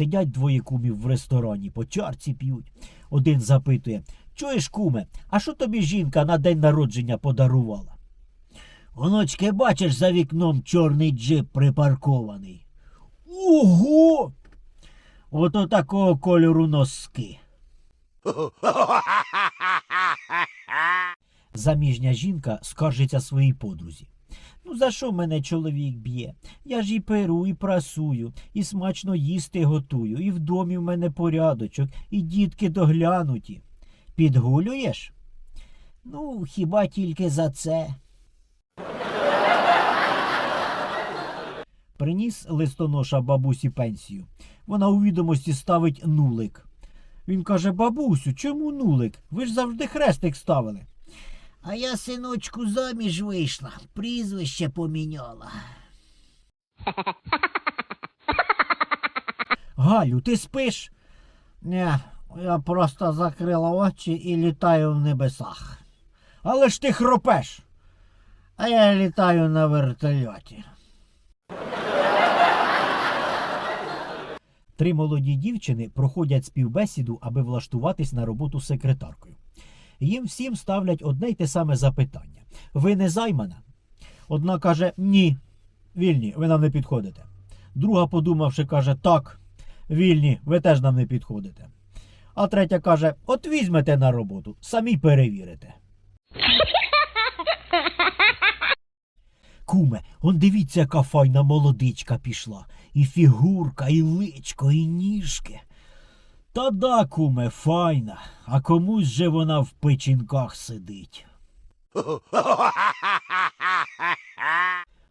Сидять двоє кумів в ресторані, по чарці п'ють. Один запитує: Чуєш, куме, а що тобі жінка на день народження подарувала? Оночки, бачиш, за вікном чорний джип припаркований. Ого! Ото такого кольору носки. Заміжня жінка скаржиться своїй подрузі. Ну за що мене чоловік б'є? Я ж і перу, і прасую, і смачно їсти готую, і в домі в мене порядочок, і дітки доглянуті. Підгулюєш? Ну, хіба тільки за це. Приніс листоноша бабусі пенсію. Вона у відомості ставить нулик. Він каже: Бабусю, чому нулик? Ви ж завжди хрестик ставили. А я, синочку, заміж вийшла, прізвище поміняла. Галю, ти спиш? Ні, я просто закрила очі і літаю в небесах. Але ж ти хропеш. А я літаю на вертольоті. Три молоді дівчини проходять співбесіду, аби влаштуватись на роботу секретаркою. Їм всім ставлять одне й те саме запитання: Ви не займана? Одна каже ні. Вільні, ви нам не підходите. Друга, подумавши, каже так. Вільні, ви теж нам не підходите. А третя каже: От візьмете на роботу, самі перевірите. Куме, он дивіться, яка файна молодичка пішла. І фігурка, і личко, і ніжки. Та да, куме, файна, а комусь же вона в печінках сидить.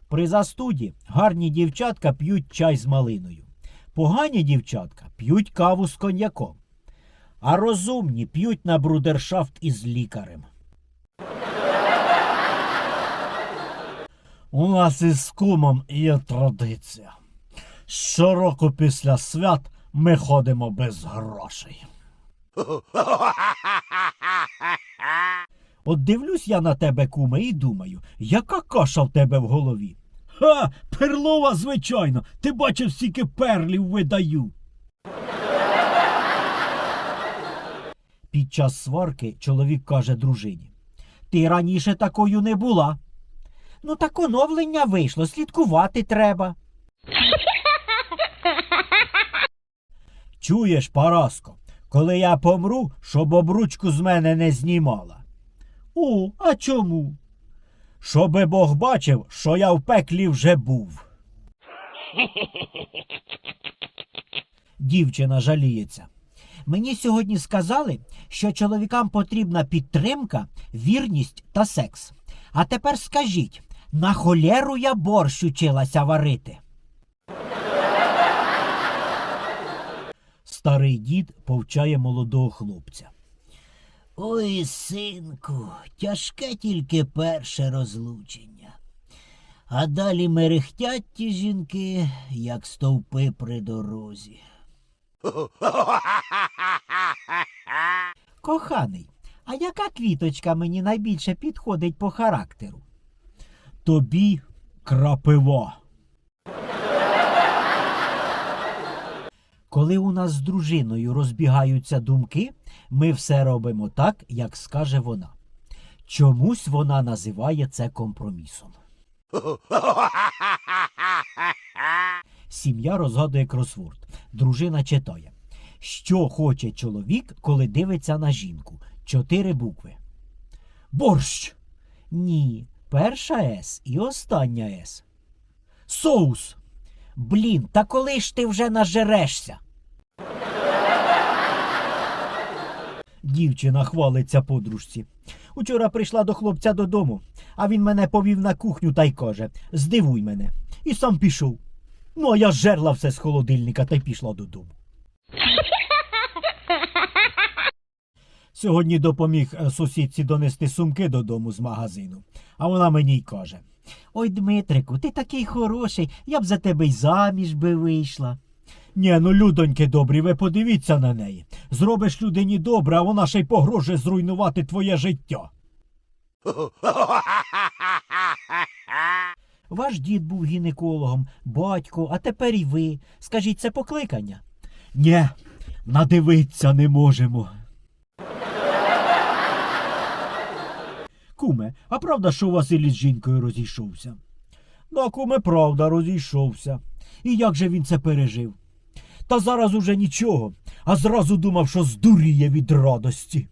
При застуді гарні дівчатка п'ють чай з малиною. Погані дівчатка п'ють каву з коньяком. А розумні п'ють на брудершафт із лікарем. У нас із кумом є традиція. Щороку після свят ми ходимо без грошей. От дивлюсь я на тебе, куме, і думаю, яка каша в тебе в голові? Ха, перлова, звичайно. Ти бачив, скільки перлів видаю. Під час сварки чоловік каже дружині: Ти раніше такою не була. Ну, так оновлення вийшло, слідкувати треба. Чуєш, Параско, коли я помру, щоб обручку з мене не знімала. О, а чому? Щоби Бог бачив, що я в пеклі вже був. Дівчина жаліється. Мені сьогодні сказали, що чоловікам потрібна підтримка, вірність та секс. А тепер скажіть, на холєру я борщ училася варити. Старий дід повчає молодого хлопця. Ой, синку, тяжке тільки перше розлучення. А далі мерехтять ті жінки, як стовпи при дорозі. Коханий, а яка квіточка мені найбільше підходить по характеру? Тобі крапива. Коли у нас з дружиною розбігаються думки, ми все робимо так, як скаже вона. Чомусь вона називає це компромісом. Сім'я розгадує кросворд. Дружина читає. Що хоче чоловік, коли дивиться на жінку? Чотири букви. Борщ. Ні. Перша С і остання С. Соус. Блін, та коли ж ти вже нажерешся? Дівчина хвалиться подружці. Учора прийшла до хлопця додому, а він мене повів на кухню та й каже: Здивуй мене. І сам пішов. Ну, а я жерла все з холодильника та й пішла додому. Сьогодні допоміг е, сусідці донести сумки додому з магазину, а вона мені й каже: Ой, Дмитрику, ти такий хороший, я б за тебе й заміж би вийшла. Ні, ну людоньки добрі, ви подивіться на неї. Зробиш людині добре, а вона ще й погрожує зруйнувати твоє життя. Ваш дід був гінекологом, батько, а тепер і ви. Скажіть, це покликання? Нє, надивиться не можемо. Куме, а правда, що Василь з жінкою розійшовся? Ну, куме, правда, розійшовся. І як же він це пережив? Та зараз уже нічого, а зразу думав, що здуріє від радості.